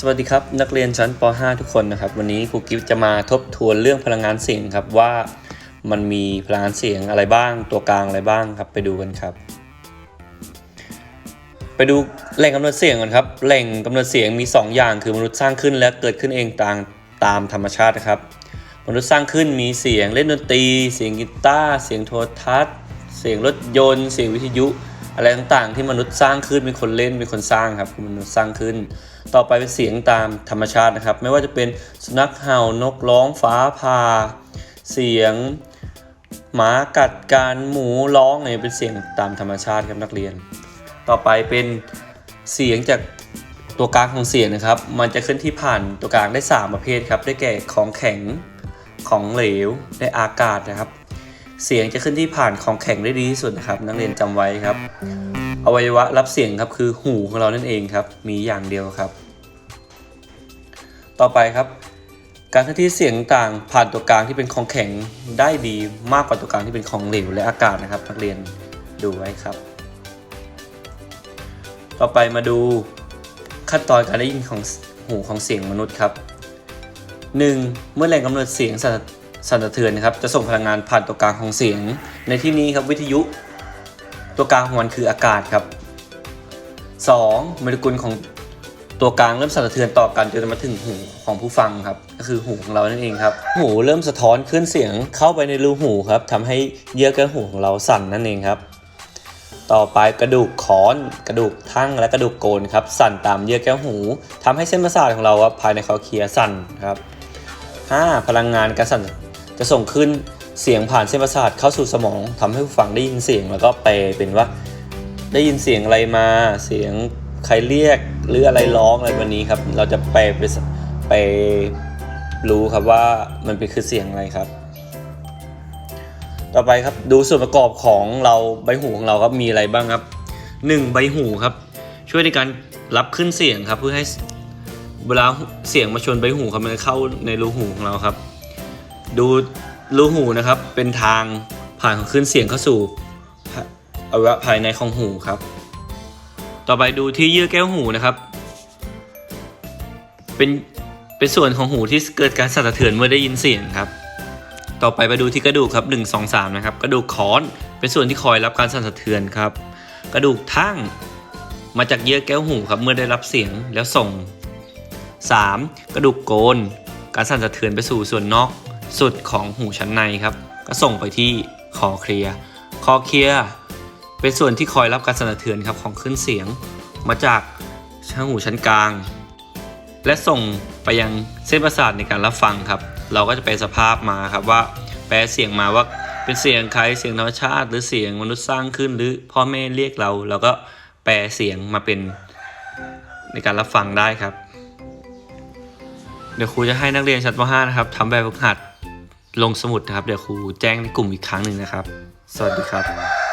สวัสดีครับ นักเรียนชั้นป .5 ทุกคนนะครับ วันนี้ครูกิฟต์จะมาทบทวนเรื่องพลังงานเสียงครับว่ามันมีพลังงานเสียงอะไรบ้าง ตัวกลางอะไรบ้างครับไปดูกันครับ ไปดูแหล่งกำเนิดเสียงก่อนครับแหล่งกำเนิดเสียงมี 2 อย่างคือมนุษย์สร้างขึ้นและเกิดขึ้นเองตามตามธรรมชาตินะครับ มนุษย์สร้างขึ้นมีเสียงเล่นดนตรี เสียงกีตาร์เสียงโทรทัศน์ เสียงรถยนต์ เสียงวิทยุ อะไรต่างๆ ที่มนุษย์สร้างขึ้นมีคนเล่นมีคนสร้างครับมนุษย์สร้างขึ้น ต่อไปเป็นเสียงตามธรรมชาตินะครับ ไม่ว่าจะเป็นสุนัขเห่านกร้องฟ้าผ่าเสียงหมากัดการหมูร้องเนี่ยเป็นเสียงตามธรรมชาติครับนักเรียน ต่อไปเป็นเสียงจากตัวกลางของเสียงนะครับ มันจะเคลื่อนที่ผ่านตัวกลางได้ 3 ประเภทครับ ได้แก่ของแข็ง ของเหลว และอากาศนะครับ เสียงจะขึ้นที่ผ่านของแข็งได้ดีที่สุดนะครับนักเรียนจำไว้ครับ อวัยวะรับเสียงครับคือหูของเรานั่นเองครับ มีอย่างเดียวครับ ต่อไปครับ การเคลื่อนที่เสียงต่างผ่านตัวกลางที่เป็นของแข็งได้ดีมากกว่าตัวกลางที่เป็นของเหลวและอากาศนะครับ นักเรียนดูไว้ครับ ต่อไปมาดูขั้นตอนการได้ยินของหูของเสียงมนุษย์ครับ 1. เมื่อแหล่งกำเนิดเสียง สั่นสะเทือนนะครับจะส่งพลังงานผ่านตัวกลางของเสียง ในที่นี้ครับวิทยุ ตัวกลางของมันคืออากาศครับ 2. โมเลกุลของตัวกลางเริ่มสั่นสะเทือนต่อกันจนมาถึงหูของผู้ฟังครับ ก็คือหูของเรานั่นเองครับ หูเริ่มสะท้อนขึ้นเสียงเข้าไปในรูหูครับทำให้เยื่อแก้วหูของเราสั่นนั่นเองครับ ต่อไปกระดูกขอนกระดูกทั้งและกระดูกโกนครับสั่นตามเยื่อแก้วหูทำให้เส้นประสาทของเราครับภายในคอเคลียสั่นครับ 5. พลังงานการสั่น จะส่งขึ้นเสียงผ่านเส้นประสาทเข้าสู่สมองทำให้ผู้ฟังได้ยินเสียงแล้วก็แปลเป็นว่าได้ยินเสียงอะไรมาเสียงใครเรียกหรืออะไรร้องอะไรแบบนี้ครับ เราจะแปลไปไปรู้ครับว่ามันเป็นคือเสียงอะไรครับ ต่อไปครับดูส่วนประกอบของเราใบหูของเราครับมีอะไรบ้างครับ 1. ใบหูครับ ช่วยในการรับขึ้นเสียงครับเพื่อให้เวลาเสียงมาชนใบหูครับมันเข้าในรูหูของเราครับ ดูรูหูนะครับ เป็นทางผ่านของขึ้นเสียงเข้าสู่อวัยวะภายในของหูครับ ต่อไปดูที่เยื่อแก้วหูนะครับ เป็นเป็นส่วนของหูที่เกิดการสั่นสะเทือนเมื่อได้ยินเสียงครับ ต่อไปไปดูที่กระดูกครับ1 2 3นะครับ กระดูกคอนเป็นส่วนที่คอยรับการสั่นสะเทือนครับ กระดูกทั้งมาจากเยื่อแก้วหูครับเมื่อได้รับเสียงแล้วส่ง 3. กระดูกโกน การสั่นสะเทือนไปสู่ส่วนนอก สุดของหูชั้นในครับ ก็ส่งไปที่คอเคลียร์คอเคลียร์เป็นส่วนที่คอยรับการสั่นสะเทือนครับของขึ้นเสียง มาจากชั้นหูชั้นกลาง และส่งไปยังเส้นประสาทในการรับฟังครับ เราก็จะไปสภาพมาครับว่า แปลเสียงมาว่าเป็นเสียงใครเสียงธรรมชาติ หรือเสียงมนุษย์สร้างขึ้นหรือพ่อแม่เรียกเราเราก็แปลเสียงมาเป็นในการรับฟังได้ครับ เดี๋ยวครูจะให้นักเรียนชั้นป .5 นะครับทำแบบฝึกหัด ลงสมุดนะครับ เดี๋ยวครูแจ้งในกลุ่มอีกครั้งหนึ่งนะครับ สวัสดีครับ